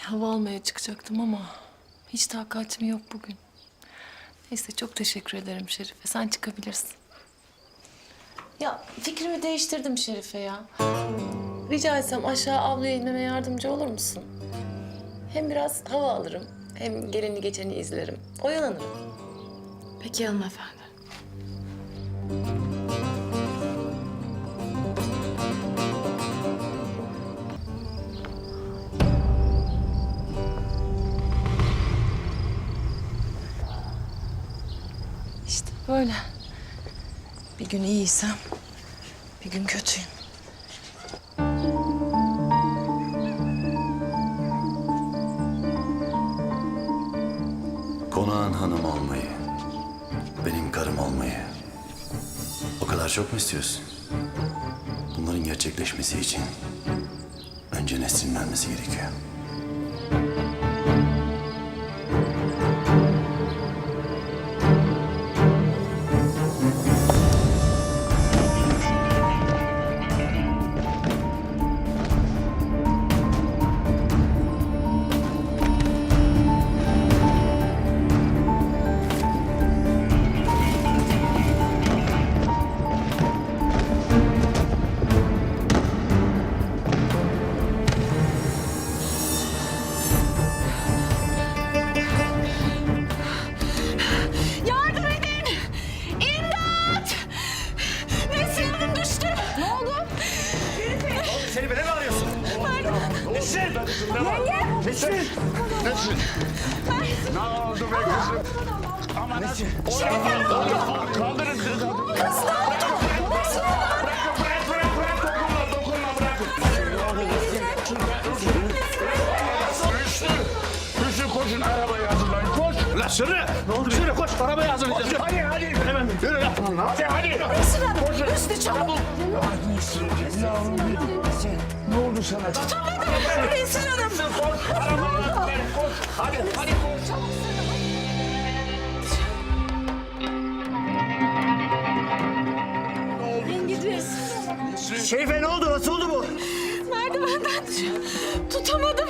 Hava almaya çıkacaktım ama hiç takatim yok bugün. Neyse çok teşekkür ederim Şerife. Sen çıkabilirsin. Ya fikrimi değiştirdim Şerife ya. Rica etsem aşağı avluya inmeme yardımcı olur musun? Hem biraz hava alırım. Hem geleni geçeni izlerim. Oyalanırım. Peki hanımefendi. Böyle. Bir gün iyiysem bir gün kötüyüm. Konağın hanım olmayı, benim karım olmayı o kadar çok mu istiyorsun? Bunların gerçekleşmesi için önce Nesrin'in ölmesi gerekiyor. Nesin? Yenge! Nesin? Nesin? Ne oldu be kızım? Aman Nesin? Kaldırın kaldırın kızı. Kız ne oldu? Bırakın bırak bırak bırak dokunma dokunma bırakın. Hüsnü. Hüsnü koşun arabayı hazırlayın koş. La Sırrı. Ne oldu? Sırrı koş arabayı hazırlayacağız. Hadi hadi. Hemen yürü lan. Hadi hadi. Nesrin Hanım! Üstü çabuk! Ne oldu sana? Tutamadım! Nesrin Hanım! Koş hazırlayın koş. Hadi hadi koş. Şerife ne oldu? Nasıl oldu bu? Merdivenden. Tutamadım.